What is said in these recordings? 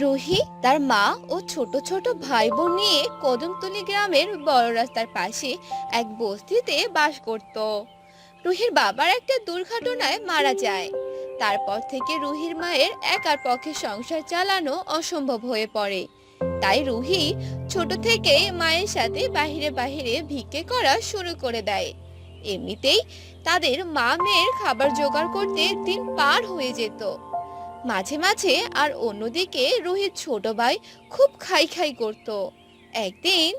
রুহি তার মা ও ছোট ছোট ভাই বোন নিয়ে কদমতলি গ্রামের বড় রাস্তার পাশে এক বস্তিতে বাস করত। রুহির বাবার একটা দুর্ঘটনায় মারা যায়। তারপর থেকে রুহির মায়ের একার পক্ষে সংসার চালানো অসম্ভব হয়ে পড়ে। তাই রুহি ছোট থেকেই মায়ের সাথে বাহিরে বাহিরে ভিক্ষে করা শুরু করে দেয়। এমনিতেই তাদের মা মেয়ের খাবার জোগাড় করতে দিন পার হয়ে যেত। মাঝে মাঝে আর অন্যদিকে রোহিত ছোট ভাই খুব খাই খাই করত। একদিন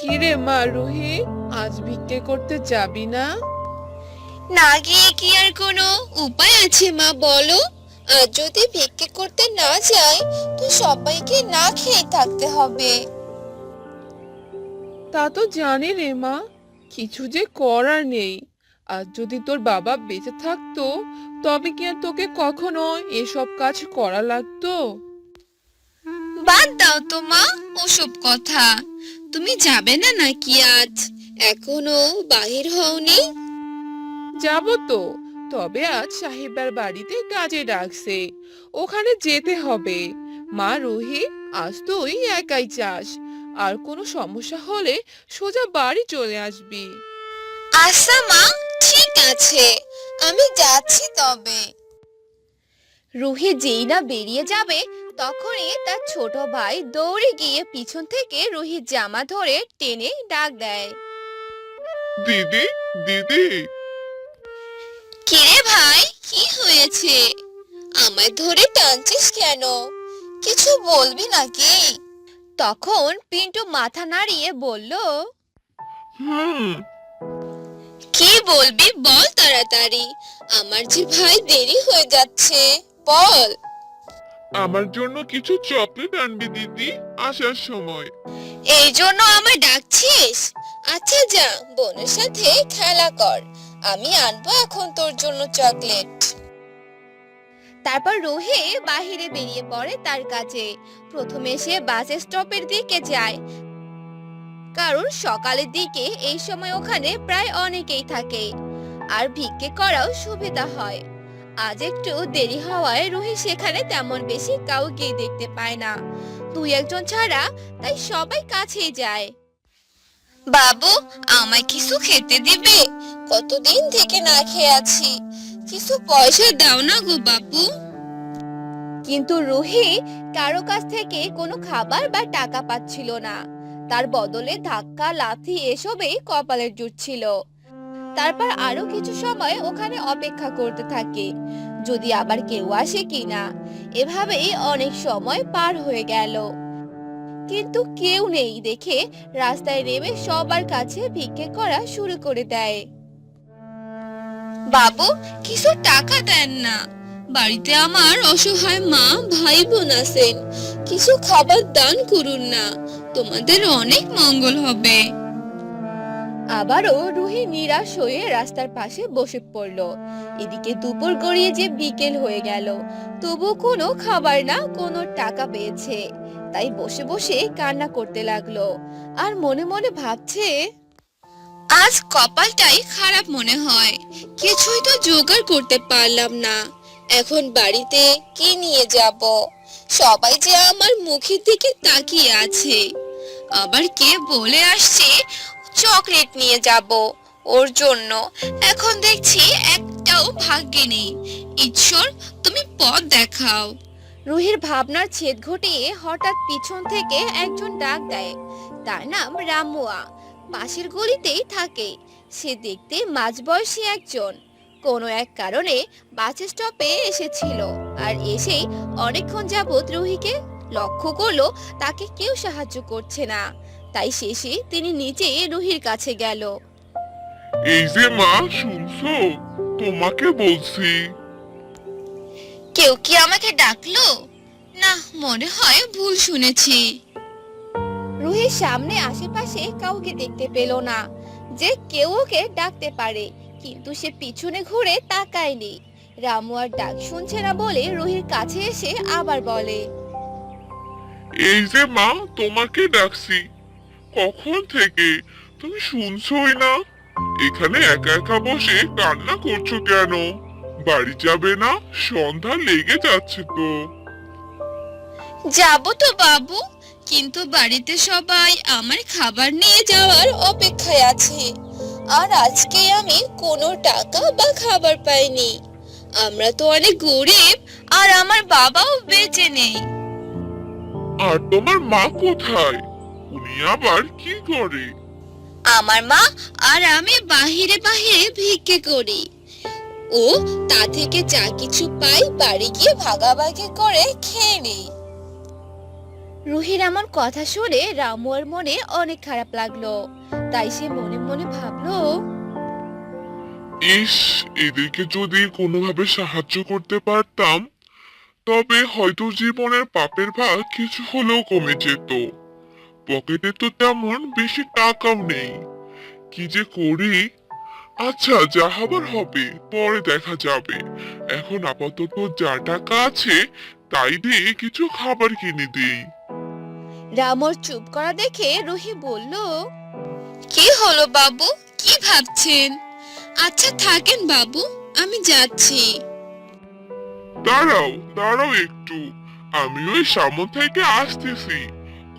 কিরে মা রুহি আজ ভিক্ষে করতে যাবি না? না গিয়ে কি আর কোনো উপায় আছে মা বলো? আর যদি ভিক্ষে করতে না যাই তো সবাইকে না খেয়ে থাকতে হবে। তা তো জানি রে মা কিছু যে করার নেই। আর যদি তোর বাবা বেঁচে থাকতো তবে কি আর তোকে কখনো এসব কাজ করা লাগতো? বাদ দাও তো মা ওসব কথা। তুমি যাবে না নাকি আজ? এখনও বাহির হওনি? যাব তো তবে আজ সাহেবের বাড়িতে কাজে ডাকছে। ওখানে যেতে হবে। মা রুহি আজ তুই একাই চাস। আর কোনো সমস্যা হলে সোজা বাড়ি চলে আসবি। আচ্ছা মা ঠিক আছে আমি যাচ্ছি তবে। রুহি যেই না বেরিয়ে যাবে তখনই তার ছোট ভাই দৌড়ে গিয়ে পিছন থেকে রুহির জামা ধরে টেনে ডাক দেয়। দিদি দিদি। কিরে ভাই কি হয়েছে? আমায় ধরে টানছিস কেন? কিছু বলবি নাকি? তখন পিন্টু মাথা নাড়িয়ে বলল হুম কি বলবি বল তাড়াতাড়ি। আমার যে ভাই দেরি হয়ে যাচ্ছে বল। আমার জন্য কিছু চকলেট আনবি দিদি আসার সময়। এই জন্য আমায় ডাকছিস? আচ্ছা যা বোনের সাথে খেলা কর। আমি আনব এখন তোর জন্য চকলেট। তারপর রোহে বাহিরে বেরিয়ে পড়ে তার কাছে। প্রথমে সে বাস স্টপের দিকে যায়। কারণ সকালের দিকে এই সময় ওখানে প্রায় অনেকেই থাকে। আর ভিক্ষে করাও সুবিধা হয়। আজ একটু দেরি হওয়ায় রুহি সেখানে তেমন বেশি কাউকেই দেখতে পায় না। দুই একজন ছাড়া তাই সবাই কাছেই যায়। বাবু, আমায় কিছু খেতে দিবে? কতদিন থেকে না খেয়ে আছি। কিছু পয়সা দাও না গো বাবু। কিন্তু রুহি কারও কাছ থেকে কোনো খাবার বা টাকা পাচ্ছিল না। তার বদলে ধাক্কা, লাথি এসবেই কপালের জুটছিল তারপর আরও কিছু সময় ওখানে অপেক্ষা করতে থাকে, যদি আবার কেউ আসে কিনা। এভাবেই অনেক সময় পার হয়ে গেল। কিন্তু কেউ নেই দেখে রাস্তায় নেমে সবার কাছে ভিক্ষে করা শুরু করে দেয়। বাবু, কিছু টাকা দেন না। বাড়িতে আমার অসহায় মা ভাই বোন আছেন। কিছু খাবার দান করুন না। তোমাদের অনেক মঙ্গল হবে। আবারও রুহি নিরাশ হয়ে রাস্তার পাশে বসে পড়ল। এদিকে দুপুর গড়িয়ে যে বিকেল হয়ে গেল তবু কোনো খাবার না, কোনো টাকা পেয়েছে। তাই বসে বসে কান্না করতে লাগল আর মনে মনে ভাবছে, আজ কপালটাই খারাপ মনে হয়। কিছুই তো জোগাড় করতে পারলাম না। এখন বাড়িতে কি নিয়ে যাব? সবাই যে আমার মুখের দিকে তাকিয়ে আছে। আবার কে বলে আসছে, চকলেট নিয়ে যাব। ওর জন্য এখন দেখছি একটাও ভাগ্যে নেই। ঈশ্বর, তুমি পথ দেখাও। রুহির ভাবনার ছেদ ঘটিয়ে হঠাৎ পিছন থেকে একজন ডাক দেয়। তার নাম রামুয়া। পাশের গলিতেই থাকে। সে দেখতে মাঝবয়সী একজন। কোনো এক কারণে বাস স্টপে এসেছিল। আর এসেই অনেকক্ষণ যাবৎ রুহিকে লক্ষ্য করল তাকে কেউ সাহায্য করছে না। তাই শেষে তিনি নিজে রুহির কাছে গেল। এই যে মা শুনছো? তোমাকে বলছি। কেউ কি আমাকে ডাকলো? না মনে হয় ভুল শুনেছি। রুহির সামনে আশেপাশে কাউকে দেখতে পেল না যে কেউ ওকে ডাকতে পারে। কিন্তু সে পিছনে ঘুরে তাকায়নি। রামু আর ডাক শুনছে না বলে রুহির কাছে এসে আবার বলে এই যে মা তোমাকে ডাকছি। কখন থেকে? তুমি শুনছোই না। এখানে একা একা বসে কান্না করছ কেন? বাড়ি যাবে না সন্ধ্যা লেগে যাচ্ছে তো। যাব তো বাবু কিন্তু বাড়িতে সবাই আমার খাবার নিয়ে যাওয়ার অপেক্ষায় আছে। আর আজকে আমি কোনো টাকা বা খাবার পাইনি। আমরা তো অনেক গরিব আর আমার বাবাও বেঁচে নেই। আর তোমার মা কোথায়? উনি আবার কি করে? আমার মা আর আমি বাহিরে বাহিরে ভিক্ষে করি। ও তা থেকে যা কিছু পাই বাড়ি গিয়ে ভাগাভাগি করে খেয়ে নেই রুহির এমন কথা শুনে রামুয়ার মনে অনেক খারাপ লাগল। তাই সে মনে মনে ভাবলো, ইস, এদেরকে যদি কোনোভাবে সাহায্য করতে পারতাম, তবে হয়তো জীবনের পাপের ভাগ কিছু হলেও কমে যেত। পকেটে তো তেমন বেশি টাকাও নেই। কি যে করি? আচ্ছা যা হবার হবে, পরে দেখা যাবে। এখন আপাতত যা টাকা আছে, তাই দিয়ে কিছু খাবার কিনে দিই। রামর চুপ করা দেখে রুহি বলল কি হলো বাবু? কি ভাবছেন? আচ্ছা থাকেন বাবু আমি যাচ্ছি। দাঁড়াও দাঁড়াও একটু। আমি ওই সামনে থেকে আসতেছি।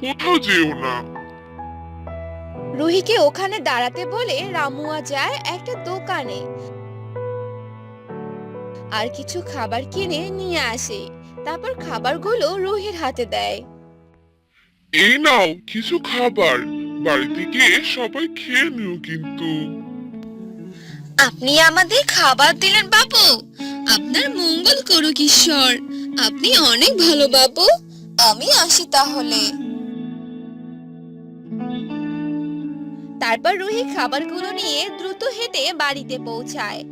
কোথাও যেও না। রুহিকে ওখানে দাঁড়াতে বলে রামুয়া যায় একটা দোকানে। আর কিছু খাবার কিনে নিয়ে আসে। তারপর খাবারগুলো রুহির হাতে দেয়। এই নাও কিছু খাবার। বাড়িতে গিয়ে সবাই খেয়ে নিও কিন্তু। আপনি আমাদের খাবার দিলেন বাবু। আপনার মঙ্গল করুক ঈশ্বর। আপনি অনেক ভালো বাবু। আমি আসি তাহলে। তারপর রুহি খাবারগুলো নিয়ে দ্রুত হেঁটে বাড়িতে পৌঁছায়।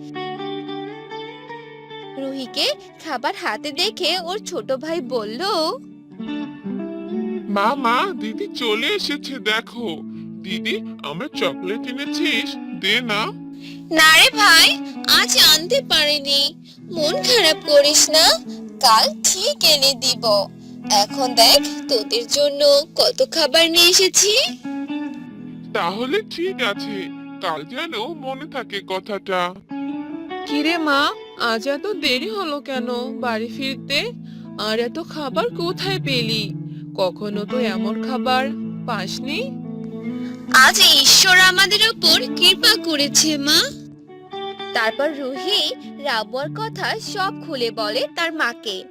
রুহিকে খাবার হাতে দেখে ওর ছোট ভাই বলল মা মা দিদি চলে এসেছে দেখো। দিদি আমার চকলেট এনেছিস? দে না। না রে ভাই আজ আনতে পারিনি। মন খারাপ করিস না কাল ঠিক এনে দিব। এখন দেখ তোদের জন্য কত খাবার নিয়ে এসেছি। তাহলে ঠিক আছে কাল যেন মনে থাকে কথাটা। কিরে মা আজ এত দেরি হলো কেন বাড়ি ফিরতে? আর এত খাবার কোথায় পেলি? কখনো তো এমন খাবার পাসনি? আজ ঈশ্বর আমাদের উপর কৃপা করেছে, মা। তারপর রুহি রাবুয়ার কথা সব খুলে বলে তার মাকে।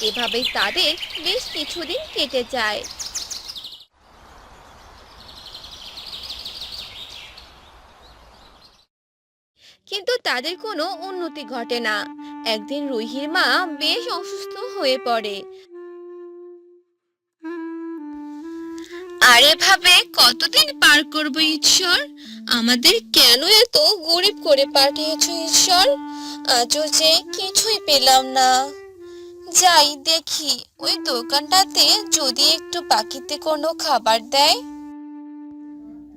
এভাবেই তাদের বেশ কিছুদিন কেটে যায়। কিন্তু তাদের কোনো উন্নতি ঘটে না। একদিন রুহির মা বেশ অসুস্থ হয়ে পড়ে। আর এভাবে কতদিন পার করব ঈশ্বর? আমাদের কেন এত গরিব করে পাঠিয়েছ ঈশ্বর? আজও যে কিছুই পেলাম না। যাই দেখি ওই দোকানটাতে যদি একটু বাকিতে কোনো খাবার দেয়।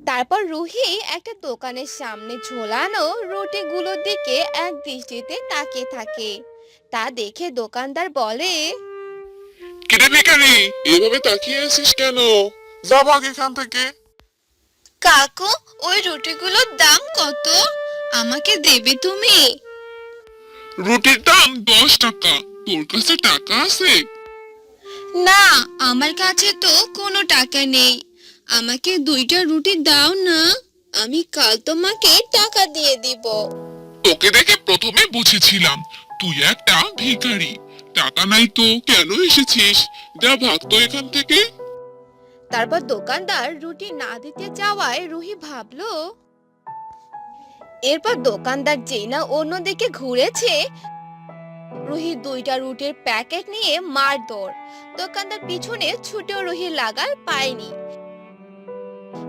তারপর রুহি একটা দোকানের সামনে ঝোলানো রুটিগুলোর দিকে এক দৃষ্টিতে তাকিয়ে থাকে। তা দেখে দোকানদার বলে কিরে ভিখারি এভাবে তাকিয়ে আছিস কেন? যা ভাগ এখান থেকে। কাকু ওই রুটিগুলোর দাম কত? আমাকে দেবে তুমি। রুটির দাম দশ টাকা। তোর কাছে টাকা আছে? না আমার কাছে তো কোনো টাকা নেই। আমাকে দুইটা রুটি দাও না। আমি কাল তোমাকে টাকা দিয়ে দিব। তোকে দেখে প্রথমে বুঝেছিলাম তুই একটা ভিখারি। টাকা নাই তো কেন এসেছিস? যা ভাগ তো এখান থেকে। তারপর দোকানদার রুটি না দিতে চাওয়ায় রুহি ভাবলো, এরপর দোকানদার যেই না অন্যদিকে ঘুরেছে, রুহি দুইটা রুটির প্যাকেট নিয়ে মার দৌড়। দোকানদার পিছনে ছুটেও রুহি লাগাল পায়নি।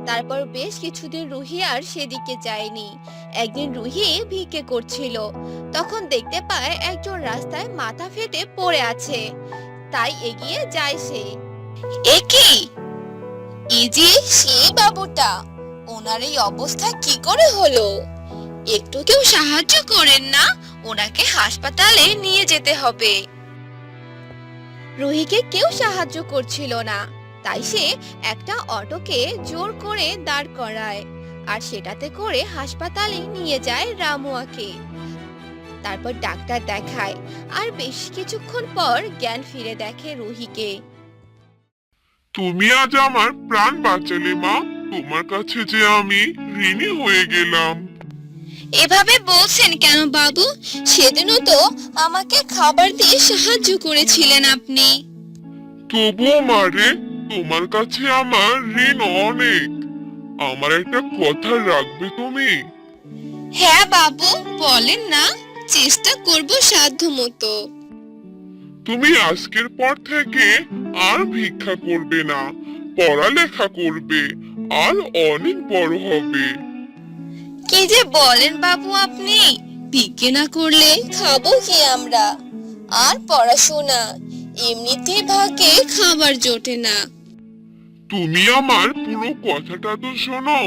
তারপর বেশ কিছুদিন রুহি আর সেদিকে যায়নি। একদিন রুহি ভিক্ষে করছিল। তখন দেখতে পায় একজন রাস্তায় মাথা ফেটে পড়ে আছে। তাই এগিয়ে যায় সে। এ কি? এই যে সেই বাবুটা? ওনার এই অবস্থা কি করে হলো? একটু কেউ সাহায্য করেন না, ওনাকে হাসপাতালে নিয়ে যেতে হবে। রুহিকে কেউ সাহায্য করছিল না, তাই সে একটা অটোকে জোর করে দাঁড় করায়, আর সেটাতে করে হাসপাতালে নিয়ে যায় রামুয়াকে। তারপর ডাক্তার দেখায়, আর বেশ কিছুক্ষণ পর জ্ঞান ফিরে দেখে রুহিকে। তুমি আজ আমার প্রাণ বাঁচালে মা। তোমার কাছে যে আমি ঋণী হয়ে গেলাম। এভাবে বলছেন কেন বাবু? সেদিনও তো আমাকে খাবার দিয়ে সাহায্য করেছিলেন আপনি। তবুও মারে তোমার কাছে আমার ঋণ অনেক। আমার একটা কথা রাখবে তুমি? হ্যাঁ বাবু বলেন না। চেষ্টা করব সাধ্য মতো তুমি আজকের পর থেকে আর ভিক্ষা করবে না পড়ালেখা করবে আর অনেক বড় হবে। কি যে বলেন বাবু আপনি বিজ্ঞে না করলে খাব কি আমরা? আর পড়াশোনা এমনিতে ভাগে খাবার জোটে না। তুমি আমার পুরো কথাটা তো শোনো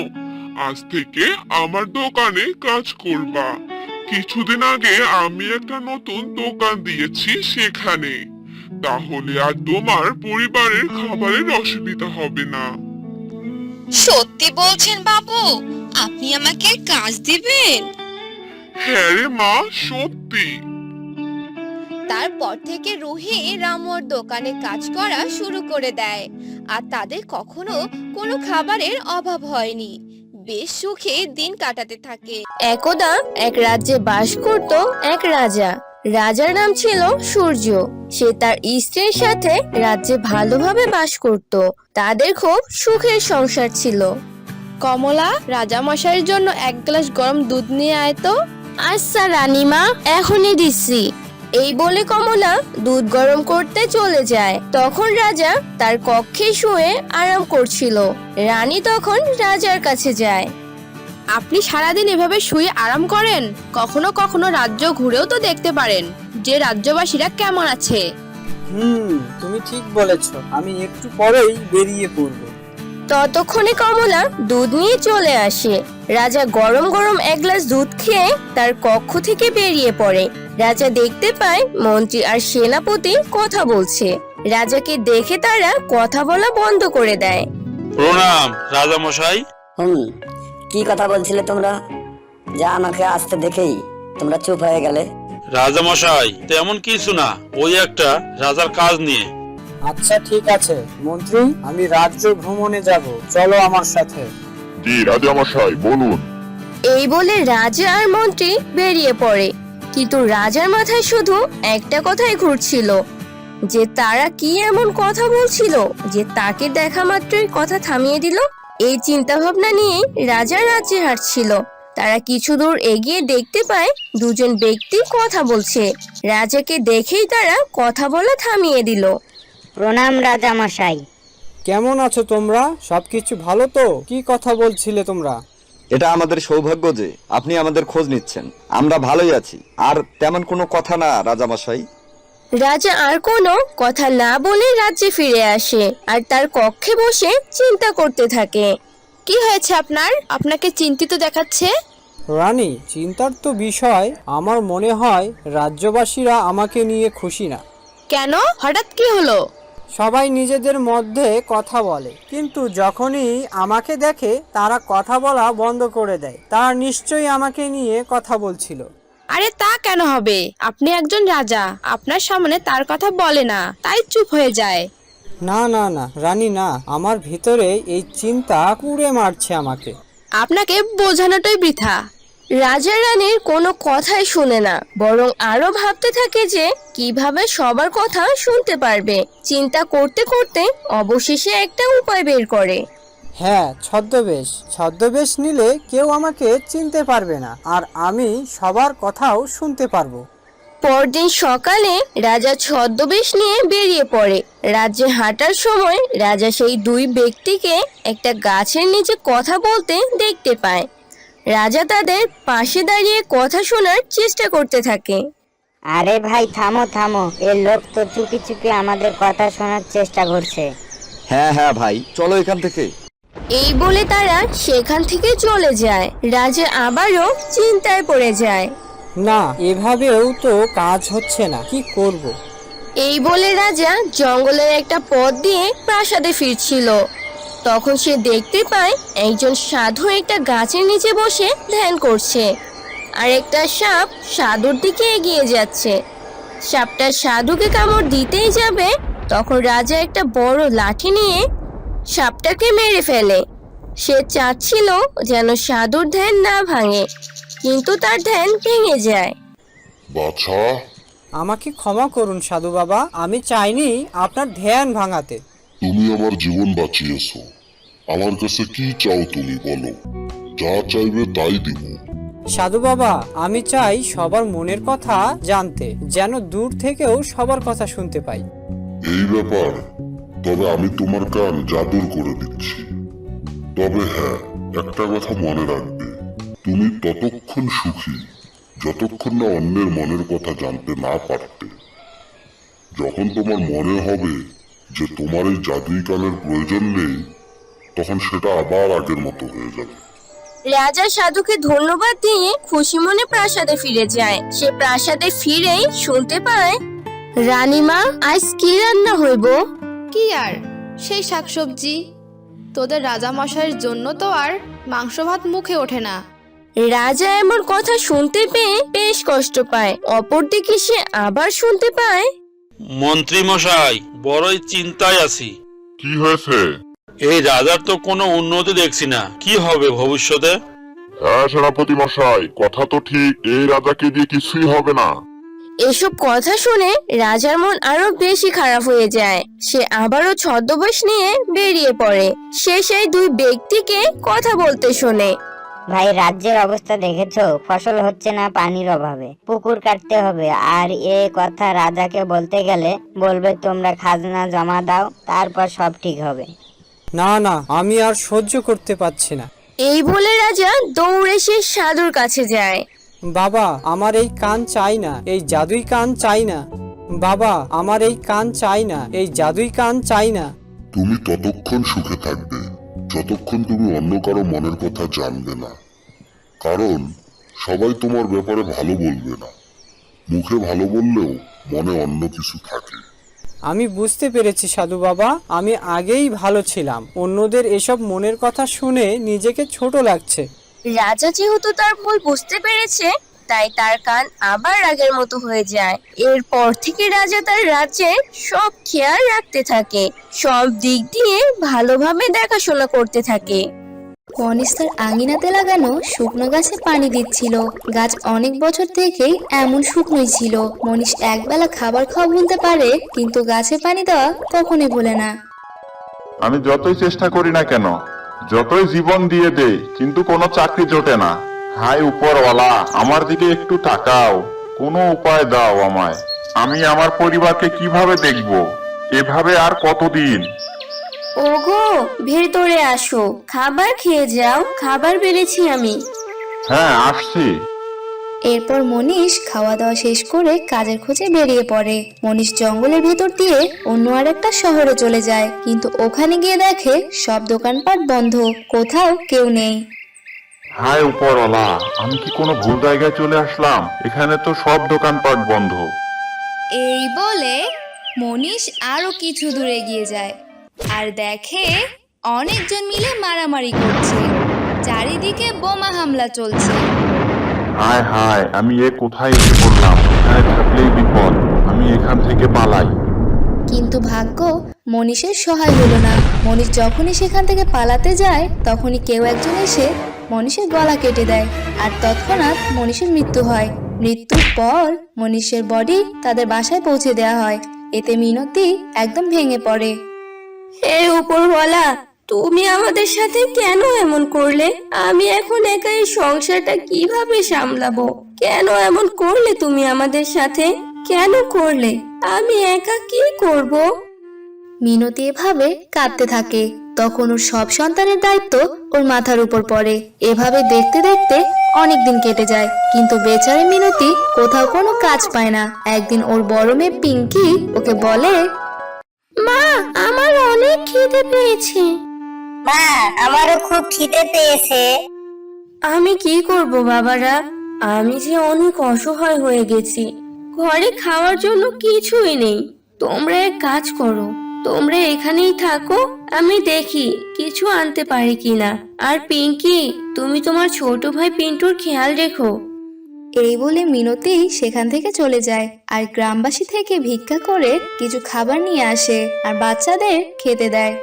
আজ থেকে আমার দোকানে কাজ করবা। কিছুদিন আগে আমি একটা নতুন দোকান দিয়েছি সেখানে। তাহলে আর তোমার পরিবারের খাবারের অসুবিধা হবে না। সত্যি বলছেন বাবু আপনি আমাকে কাজ দিবেন? হ্যাঁ রে মা সত্যি। তারপর থেকে রুহি রামুর দোকানে কাজ করা শুরু করে দেয় আর তাদের কখনো কোনো খাবারের অভাব হয়নি। বেশ সুখে দিন কাটাতে থাকে। একদা এক রাজ্যে বাস করত এক রাজা। রাজার নাম ছিল সূর্য। সে তার স্ত্রীর সাথে রাজ্যে ভালোভাবে বাস করত। তাদের খুব সুখের সংসার ছিল। কমলা রাজা মশাইয়ের জন্য এক গ্লাস গরম দুধ নিয়ে আয় তো আচ্ছা রানীমা, এখনই দিচ্ছি। এই বলে কমলা দুধ গরম করতে চলে যায়। তখন রাজা তার কক্ষে শুয়ে আরাম করছিল। রানী তখন রাজার কাছে যায়। আপনি সারাদিন এভাবে শুয়ে আরাম করেন? কখনো কখনো রাজ্য ঘুরেও তো দেখতে পারেন যে রাজ্যবাসীরা কেমন আছে। হুম তুমি ঠিক বলেছ। আমি একটু পরেই বেরিয়ে পড়ব। ততক্ষণে কমলা দুধ নিয়ে চলে আসে। রাজা গরম গরম এক গ্লাস দুধ খেয়ে তার কক্ষ থেকে বেরিয়ে পড়ে। রাজা দেখতে পায় মন্ত্রী আর সেনাপতি কথা বলছে। রাজাকে দেখে তারা কথা বলা বন্ধ করে দেয়। প্রণাম রাজা মশাই হুম কি কথা বলছিলে তোমরা? যা আমাকে আসতে দেখেই তোমরা চুপ হয়ে গেলে। রাজা মশাই তেমন কিছু না। ওই একটা রাজার কাজ নিয়ে। আচ্ছা ঠিক আছে। মন্ত্রী আমি রাজ্য ভ্রমণে যাব। চলো আমার সাথে। জি রাজামশাই বলুন। এই বলে রাজা আর মন্ত্রী বেরিয়ে পড়ে। কিন্তু রাজার মাথায় শুধু একটা কথাই ঘুরছিল যে তারা কি এমন কথা বলছিল যে তাকে দেখা মাত্রই কথা থামিয়ে দিল। এই চিন্তা ভাবনা নিয়ে রাজা রাজ্যে হাঁটছিল। তারা কিছু দূর এগিয়ে দেখতে পায় দুজন ব্যক্তি কথা বলছে। রাজাকে দেখেই তারা কথা বলা থামিয়ে দিল। প্রণাম রাজা মশাই কেমন আছো তোমরা? সবকিছু ভালো তো? কি কথা বলছিলে তোমরা? এটা আমাদের সৌভাগ্য যে আপনি আমাদের খোঁজ নিচ্ছেন। আমরা ভালোই আছি। আর তেমন কোনো কথা না রাজামশাই। রাজা আর কোনো কথা না বলে রাজ্যে ফিরে আসে আর তার কক্ষে বসে চিন্তা করতে থাকে। কি হয়েছে আপনার? আপনাকে চিন্তিত দেখাচ্ছে? রানী চিন্তার তো বিষয়। আমার মনে হয় রাজ্যবাসীরা আমাকে নিয়ে খুশি না। কেন? হঠাৎ কি হলো? সবাই নিজেদের মধ্যে কথা বলে। কিন্তু যখনই আমাকে দেখে তারা কথা বলা বন্ধ করে দেয়। তারা নিশ্চয়ই আমাকে নিয়ে কথা বলছিল। আরে তা কেন হবে? আপনি একজন রাজা। আপনার সামনে তার কথা বলে না। তাই চুপ হয়ে যায়। না না না রানী না আমার ভিতরে এই চিন্তা কুড়ে মারছে আমাকে। আপনাকে বোঝানোটাই বৃথা। রাজা রানীর কোনো কথাই শুনে না বরং আরও ভাবতে থাকে যে কীভাবে সবার কথা শুনতে পারবে। চিন্তা করতে করতে অবশেষে একটা উপায় বের করে। হ্যাঁ ছদ্মবেশ। ছদ্মবেশ নিলে কেউ আমাকে চিনতে পারবে না আর আমি সবার কথাও শুনতে পারব। পরদিন সকালে রাজা ছদ্মবেশ নিয়ে বেরিয়ে পড়ে। রাজ্যে হাঁটার সময় রাজা সেই দুই ব্যক্তিকে একটা গাছের নিচে কথা বলতে দেখতে পায়। রাজা তাদের পাশে দাঁড়িয়ে কথা শোনার চেষ্টা করতে থাকে। আরে ভাই থামো থামো। এ লোক তো চুপি চুপি আমাদের কথা শোনার চেষ্টা করছে। হ্যাঁ হ্যাঁ ভাই চলো এখান থেকে। এই বলে তারা সেখান থেকে চলে যায়। রাজা আবারও চিন্তায় পড়ে যায়। না এভাবেও তো কাজ হচ্ছে না কি করব। এই বলে রাজা জঙ্গলের একটা পথ দিয়ে প্রাসাদে ফিরছিল। তখন সে দেখতে পায় একজন সাধু একটা গাছের নিচে বসে ধ্যান করছে। আর একটা সাপ সাধুর দিকে এগিয়ে যাচ্ছে। সাপটা সাধুকে কামড় দিতেই যাবে তখন রাজা একটা বড় লাঠি নিয়ে সাপটাকে মেরে ফেলে। সে চাচ্ছিল যেন সাধুর ধ্যান না ভাঙে কিন্তু তার ধ্যান ভেঙে যায়। বাছা। আমাকে ক্ষমা করুন সাধু বাবা আমি চাইনি আপনার ধ্যান ভাঙাতে। আমার জীবন বাঁচিয়েছো। আমার কাছে কি চাও তুমি বলো। যা চাইবে তাই দিব। সাধু বাবা আমি চাই সবার মনের কথা জানতে যেন দূর থেকেও সবার কথা শুনতে পাই। এই ব্যাপার তবে আমি তোমার কান জাদুর করে দিচ্ছি। তবে হ্যাঁ একটা কথা মনে রাখবে। তুমি ততক্ষণ সুখী যতক্ষণ না অন্যের মনের কথা জানতে না পারতে। যখন তোমার মনে হবে যে তোমার এই জাদুই কানের প্রয়োজন নেই তখন সেটা আবার আগের মতো হয়ে যাবে। রাজা সাধুকে ধন্যবাদ দিয়ে খুশি মনে প্রাসাদে ফিরে যায়। সে প্রাসাদে ফিরেই শুনতে পায় রানীমা আজ কি রান্না হইব? কি আর? সেই শাকসবজি। তোদের রাজা মশাইয়ের জন্য তো আর মাংস ভাত মুখে ওঠে না। রাজা এমন কথা শুনতে পেয়ে বেশ কষ্ট পায়। অপরদিকে সে আবার শুনতে পায় মন্ত্রী মশাই বড়ই চিন্তায় আছি। কি হয়েছে? এই রাজার তো কোনো উন্নতি দেখছি না। কি হবে ভবিষ্যতে? হ্যাঁ সেনাপতি মশাই কথা তো ঠিক এই রাজাকে দিয়ে কিছুই হবে না। এসব কথা শুনে রাজার মন আরও বেশি খারাপ হয়ে যায়। সে আবারও ছদ্মবেশ নিয়ে বেরিয়ে পড়ে। সে সেই দুই ব্যক্তিকে কথা বলতে শোনে। ভাই রাজ্যের অবস্থা দেখেছ? ফসল হচ্ছে না পানির অভাবে। পুকুর কাটতে হবে। আর এ কথা রাজাকে বলতে গেলে বলবে তোমরা খাজনা জমা দাও তারপর সব ঠিক হবে। না না আমি আর সহ্য করতে পারছি না। এই বলে রাজা দৌড়ে সে সাধুর কাছে যায়। বাবা আমার এই কান চাই না এই জাদুই কান চাই না। বাবা আমার এই কান চাই না এই জাদুই কান চাই না। তুমি ততক্ষণ সুখে থাকবে। যতক্ষণ তুমি অন্য কারও মনের কথা জানবে না। কারণ সবাই তোমার ব্যাপারে ভালো বলবে না। মুখে ভালো বললেও মনে অন্য কিছু থাকে। আমি বুঝতে পেরেছি সাধু বাবা। আমি আগেই ভালো ছিলাম। অন্যদের এসব মনের কথা শুনে নিজেকে ছোট লাগছে। রাজা যেহেতু তার ভুল বুঝতে পেরেছে তাই তার কান আবার আগের মতো হয়ে যায়। এরপর থেকে রাজা তার রাজ্যে সব খেয়াল রাখতে থাকে, সব দিক দিয়ে ভালোভাবে দেখাশোনা করতে থাকে। মনীষ তার আঙিনাতে লাগানো শুকনো গাছে পানি দিচ্ছিল। গাছ অনেক বছর থেকেই এমন শুকনোই ছিল। মনীষ একবেলা খাবার খাওয়া ভুলতে পারে, কিন্তু গাছে পানি দেওয়া কখনই ভুলে না। আমি যতই চেষ্টা করি না কেন, যতই জীবন দিয়ে দেই, কিন্তু কোনো চাকরি জোটে না। হাই উপরওয়ালা আমার দিকে একটু তাকাও। কোনো উপায় দাও আমায়। আমি আমার পরিবারকে কীভাবে দেখব? এভাবে আর কতদিন? ওগো ভেতরে আসো। খাবার খেয়ে যাও খাবার বেড়েছি আমি। হ্যাঁ আসছি। এরপর মনীষ খাওয়া দাওয়া শেষ করে কাজের খোঁজে বেরিয়ে পড়ে। মনীষ জঙ্গলের ভেতর দিয়ে অন্য আর একটা শহরে চলে যায়। কিন্তু ওখানে গিয়ে দেখে সব দোকানপাট বন্ধ। কোথাও কেউ নেই। হাই উপরওয়ালা আমি কি কোনো ভুল জায়গায় চলে আসলাম? এখানে তো সব দোকানপাট বন্ধ। এই বলে মনীষ আরও কিছু দূরে গিয়ে যায়। আর দেখে অনেকজন মিলে মারামারি করছে। চারিদিকে বোমা হামলা চলছে। হায় হায় আমি এ কোথায় এসে পড়লাম? এখানে থাকলেই বিপদ। আমি এখান থেকে পালাই। কিন্তু ভাগ্য মনীষের সহায় হলো না। মনীষ যখনই সেখান থেকে পালাতে যায় তখনই কেউ একজন এসে মনীষের গলা কেটে দেয়। আর তৎক্ষণাৎ মনীষের মৃত্যু হয়। মৃত্যুর পর মনীষের বডি তাদের বাসায় পৌঁছে দেওয়া হয়। এতে মিনতি একদম ভেঙে পড়ে। হে উপরওয়ালা, তুমি আমাদের সাথে কেন এমন করলে? আমি এখন একা এই সংসারটা কীভাবে সামলাবো? কেন এমন করলে তুমি আমাদের সাথে? কেন করলে? আমি একা কি করব? মিনতি এভাবে কাঁদতে থাকে। তখন ওর সব সন্তানের দায়িত্ব ওর মাথার উপর পড়ে। এভাবে দেখতে দেখতে অনেক দিন কেটে যায়। কিন্তু বেচারি মিনতি কোথাও কোনো কাজ পায় না। একদিন ওর বড় মেয়ে পিঙ্কি ওকে বলে মা আমার অনেক খিদে পেয়েছে। মা আমারও খুব খিদে পেয়েছে। আমি কি করব বাবারা? আমি যে অনেক অসহায় হয়ে গেছি। ঘরে খাওয়ার জন্য কিছুই নেই। তোমরা এক কাজ করো। তোমরা এখানেই থাকো, আমি দেখি কিছু আনতে পারি কিনা। আর পিঙ্কি, তুমি তোমার ছোট ভাই পিন্টুর খেয়াল রেখো। এই বলে মিনতি সেখান থেকে চলে যায়, আর গ্রামবাসী থেকে ভিক্ষা করে কিছু খাবার নিয়ে আসে আর বাচ্চাদের খেতে দেয়।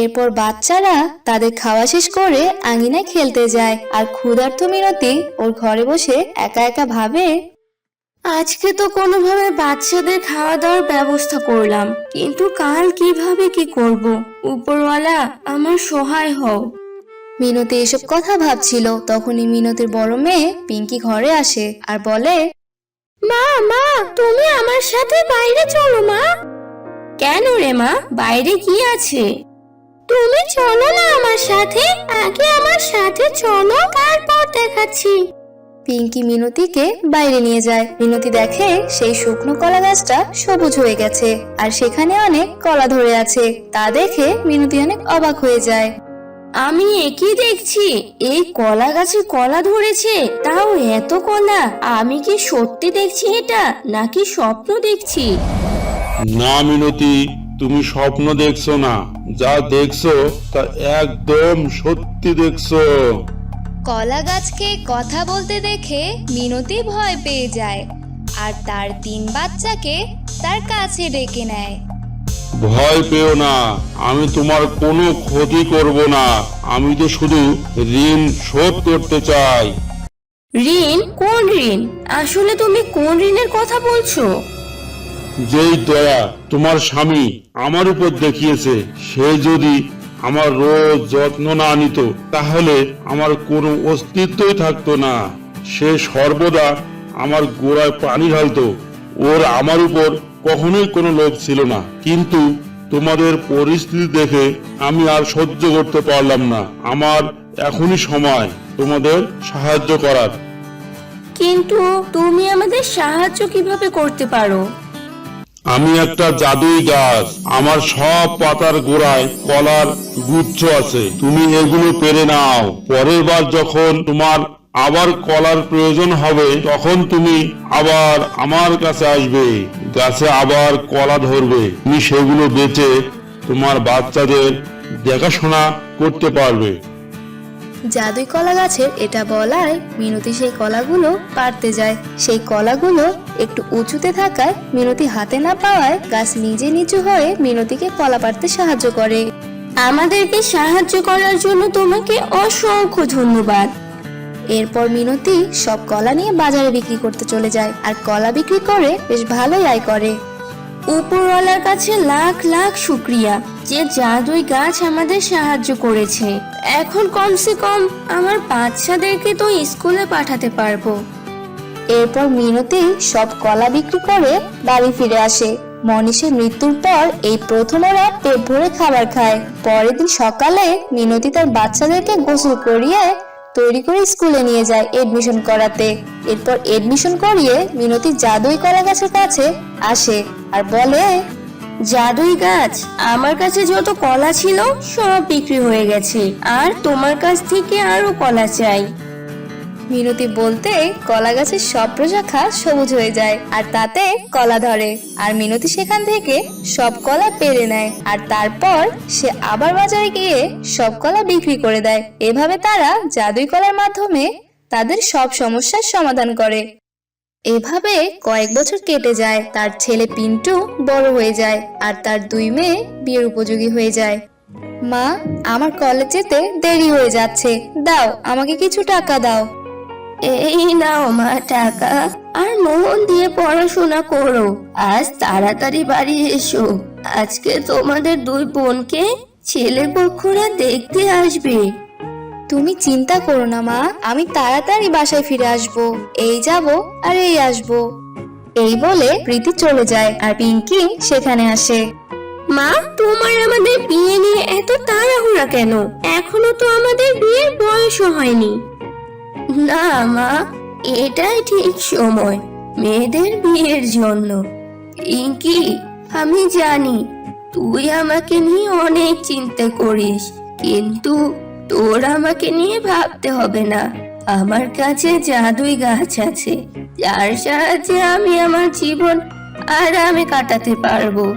এরপর বাচ্চারা তাদের খাওয়া শেষ করে আঙিনায় খেলতে যায়, আর ক্ষুধার্ত মিনতি ওর ঘরে বসে একা একা ভাবে আজকে তো কোনোভাবে বাচ্চাদের খাওয়া দাওয়ার ব্যবস্থা করলাম কিন্তু কাল কীভাবে কি করব? উপরওয়ালা আমার সহায় হও। মিনতি এসব কথা ভাবছিল তখনই মিনতির বড় মেয়ে পিঙ্কি ঘরে আসে আর বলে মা মা তুমি আমার সাথে বাইরে চলো মা। কেন রে মা? বাইরে কি আছে? তুমি চলো না আমার সাথে আগে আমার সাথে চলো তারপর দেখাচ্ছি। পিঙ্কি মিনতিকে বাইরে নিয়ে যায়। মিনতি দেখে সেই শুকনো কলা গাছটা সবুজ হয়ে গেছে আর সেখানে অনেক কলা ধরে আছে। তা দেখে মিনতি অনেক অবাক হয়ে যায়। আমি একই দেখছি এই কলা গাছে কলা ধরেছে তাও এত কলা আমি কি সত্যি দেখছি এটা নাকি স্বপ্ন দেখছি? না মিনতি তুমি স্বপ্ন দেখছ না। যা দেখছ তা একদম সত্যি দেখছ। কলা গাছকে কথা বলতে দেখে মিনতি ভয় পেয়ে যায় আর তার তিন বাচ্চাকে তার কাছে ডেকে নেয়। ভয় পেও না আমি তোমার কোনো ক্ষতি করব না আমি তো শুধু ঋণ শোধ করতে চাই। ঋণ? কোন ঋণ? আসলে তুমি কোন ঋণের কথা বলছো? যেই দয়া তোমার স্বামী আমার উপর দেখিয়েছে সে যদি আমার রোজ যত্ন না নিত, তাহলে আমার কোনো অস্তিত্বই থাকতো না। সে সর্বদা আমার গোড়ায় পানি ঢালতো। ওর আমার উপর কখনোই কোনো লোভ ছিল না। কিন্তু তোমাদের পরিস্থিতি দেখে আমি আর সহ্য করতে পারলাম না। আমার এখনই সময় তোমাদের সাহায্য করার। কিন্তু তুমি আমাদের সাহায্য কীভাবে করতে পারো? আমি একটা জাদুই গাছ। আমার সব পাতার গোড়ায় কলার গুচ্ছ আছে। তুমি এগুলো পেরে নাও। পরের বার যখন তোমার আবার কলার প্রয়োজন হবে, তখন তুমি আবার আমার কাছে আসবে। গাছে আবার কলা ধরবে। তুমি সেগুলো বেচে তোমার বাচ্চাদের দেখাশোনা করতে পারবে। জাদুই কলা গাছের এটা বলায় মিনতি সেই কলাগুলো পারতে যায়। সেই কলাগুলো একটু উঁচুতে থাকায় মিনতি হাতে না পাওয়ায় গাছ নিজে নিচু হয়ে মিনতিকে কলা পারতে সাহায্য করে। আমাদেরকে সাহায্য করার জন্য তোমাকে অসংখ্য ধন্যবাদ। এরপর মিনতি সব কলা নিয়ে বাজারে বিক্রি করতে চলে যায়। আর কলা বিক্রি করে বেশ ভালোই আয় করে। উপরওয়ালার কাছে লাখ লাখ শুক্রিয়া যে জাদুই গাছ আমাদের সাহায্য করেছে। এখন কমসে কম আমার বাচ্চাদেরকে তো স্কুলে পাঠাতে পারব। এরপর মিনতি সব কলা বিক্রি করে বাড়ি ফিরে আসে। মনীষের মৃত্যুর পর এই প্রথম ওরা পেট ভরে খাবার খায়। পরের দিন সকালে মিনতি তার বাচ্চাদেরকে গোসল করিয়ে তৈরি করে স্কুলে নিয়ে যায় এডমিশন করাতে। এরপর এডমিশন করিয়ে মিনতি জাদুই কলা গাছের কাছে আসে আর বলে, জাদুই গাছ, আমার কাছে যত কলা ছিল সব বিক্রি হয়ে গেছে, আর তোমার কাছ থেকে আরও কলা চাই। মিনতি বলতে কলা গাছের সব প্রশাখা সবুজ হয়ে যায় আর তাতে কলা ধরে। আর মিনতি সেখান থেকে সব কলা পেরে নেয় আর তারপর সে আবার বাজারে গিয়ে সব কলা বিক্রি করে দেয়। এভাবে তারা জাদুই কলার মাধ্যমে তাদের সব সমস্যার সমাধান করে। এভাবে কয়েক বছর কেটে যায়, তার ছেলে পিন্টু বড় হয়ে যায় আর তার দুই মেয়ে বিয়ের উপযোগী হয়ে যায়। মা, আমার কলেজ যেতে দেরি হয়ে যাচ্ছে, দাও আমাকে কিছু টাকা দাও। এই নাও মা টাকা, আর মন দিয়ে পড়াশোনা করো। আজ তাড়াতাড়ি বাড়ি এসো। আজকে তোমাদের দুই বোনকে ছেলে পক্ষরা দেখতে আসবে। তুমি চিন্তা করো না মা। আমি তাড়াতাড়ি বাসায় ফিরে আসব। এই যাব আর এই আসব। এই বলে প্রীতি চলে যায় আর পিঙ্কি সেখানে আসে। মা তোমার আমাদের বিয়ে নিয়ে এত তাড়াহুড়া কেন? এখনও তো আমাদের বিয়ের বয়সও হয়নি। না মা এটাই ঠিক সময়। মেয়েদের বিয়ের জন্য। পিঙ্কি আমি জানি তুই আমাকে নিয়ে অনেক চিন্তা করিস কিন্তু তোর আমাকে নিয়ে ভাবতে হবে না। আমার কাছে জাদুই গাছ আছে। যার সাহায্যে আমি আমার জীবন আরামে কাটাতে পারব।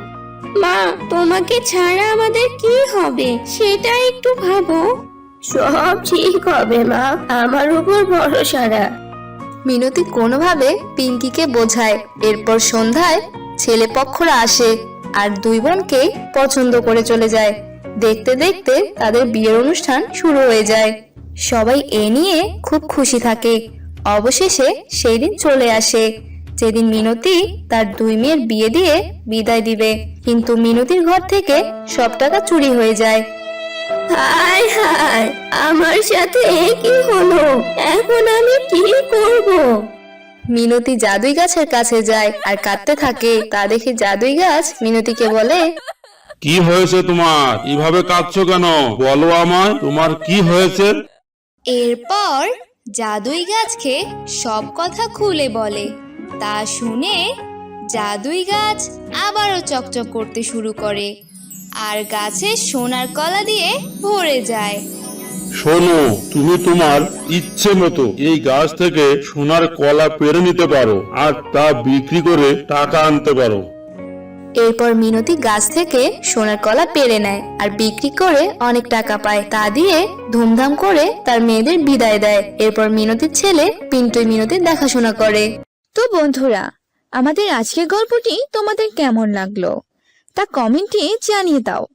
মা, তোমাকে ছাড়া আমাদের কি হবে? সেটা একটু ভাবো। সব ঠিক হবে, মা। আমার উপর ভরসা রাখ। মিনতি কোনোভাবে পিঙ্কিকে বোঝায়। এরপর সন্ধ্যায় ছেলে পক্ষরা আসে আর দুই বোনকে পছন্দ করে চলে যায়। দেখতে দেখতে তাদের বিয়ের অনুষ্ঠান শুরু হয়ে যায়। সবাই এ নিয়ে খুব খুশি থাকে। অবশেষে সেই দিন চলে আসে। যেদিন মিনতি তার দুই মেয়ের বিয়ে দিয়ে বিদায় দিবে। কিন্তু মিনতির ঘর থেকে সব টাকা চুরি হয়ে যায়। হায় হায় আমার সাথে কি হলো? এখন আমি কি করব? মিনতি জাদুই গাছের কাছে যায় আর কাঁদতে থাকে। তা দেখে জাদুই গাছ মিনতিকে বলে কি হয়েছে তোমার? এভাবে কাঁদছো কেন? বলো আমায় তোমার কি হয়েছে? এরপর জাদুই গাছকে সব কথা খুলে বলে। তা শুনে জাদুই গাছ আবারও চকচক করতে শুরু করে আর গাছে সোনার কলা দিয়ে ভরে যায়। শোনো তুমি তোমার ইচ্ছে মতো এই গাছ থেকে সোনার কলা পেরে নিতে পারো আর তা বিক্রি করে টাকা আনতে পারো। এরপর মিনতি গাছ থেকে সোনার কলা পেরে নেয় আর বিক্রি করে অনেক টাকা পায়। তা দিয়ে ধুমধাম করে তার মেয়েদের বিদায় দেয়। এরপর মিনতির ছেলে পিন্টুই মিনতির দেখাশোনা করে। তো বন্ধুরা, আমাদের আজকের গল্পটি তোমাদের কেমন লাগল? তা কমেন্টে জানিয়ে দাও।